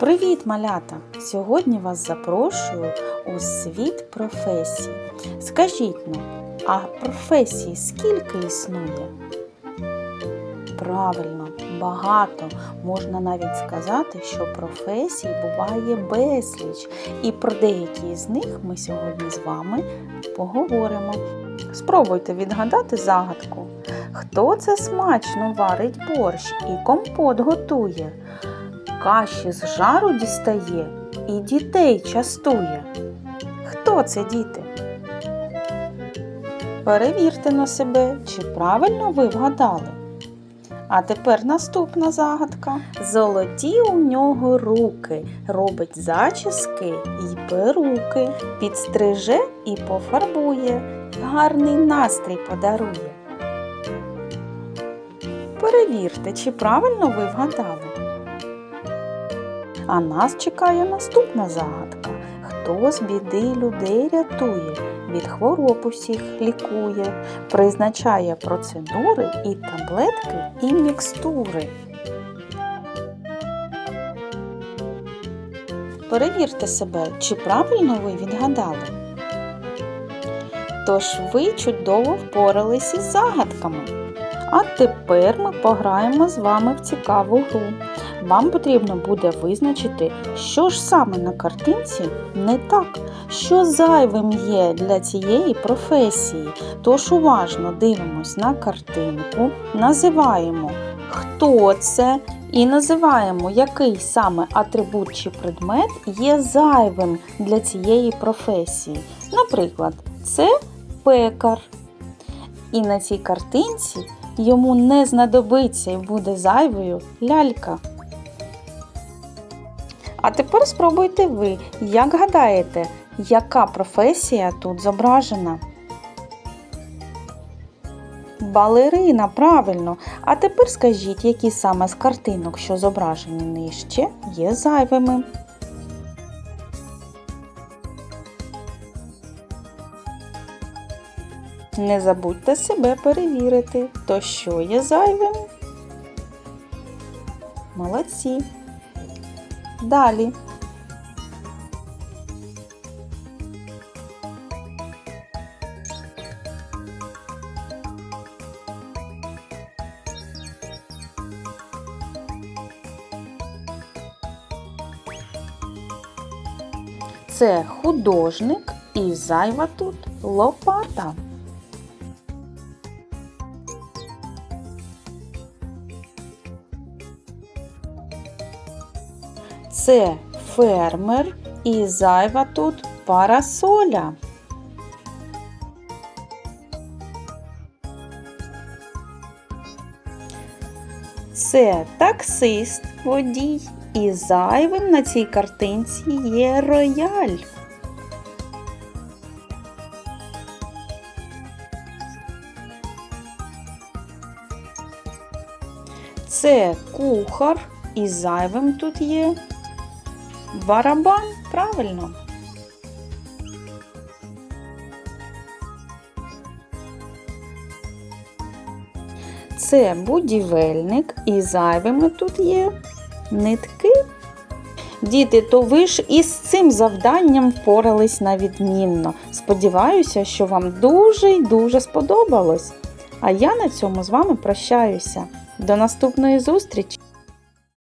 Привіт, малята! Сьогодні вас запрошую у світ професій. Скажіть ну, а професій скільки існує? Правильно, багато. Можна навіть сказати, що професій буває безліч. І про деякі з них ми сьогодні з вами поговоримо. Спробуйте відгадати загадку. Хто це смачно варить борщ і компот готує? Каші з жару дістає і дітей частує. Хто це діти? Перевірте на себе, чи правильно ви вгадали. А тепер наступна загадка. Золоті у нього руки, робить зачіски й перуки, підстриже і пофарбує, гарний настрій подарує. Перевірте, чи правильно ви вгадали. А нас чекає наступна загадка. Хто з біди людей рятує, від хвороб усіх лікує, призначає процедури і таблетки, і мікстури. Перевірте себе, чи правильно ви відгадали. Тож ви чудово впорались із загадками. А тепер ми пограємо з вами в цікаву гру. Вам потрібно буде визначити, що ж саме на картинці не так, що зайвим є для цієї професії. Тож уважно дивимось на картинку, називаємо, хто це, і називаємо, який саме атрибут чи предмет є зайвим для цієї професії. Наприклад, це пекар. І на цій картинці йому не знадобиться і буде зайвою лялька. А тепер спробуйте ви, як гадаєте, яка професія тут зображена? Балерина, правильно. А тепер скажіть, які саме з картинок, що зображені нижче, є зайвими. Не забудьте себе перевірити, то що є зайвим. Молодці. Далі. Це художник і зайва тут лопата. Це фермер і зайва тут парасоля. Це таксист водій і зайвим на цій картинці є рояль. Це кухар і зайвим тут є барабан, правильно. Це будівельник і зайвими тут є нитки. Діти, то ви ж із цим завданням впорались на відмінно. Сподіваюся, що вам дуже й дуже сподобалось. А я на цьому з вами прощаюся. До наступної зустрічі!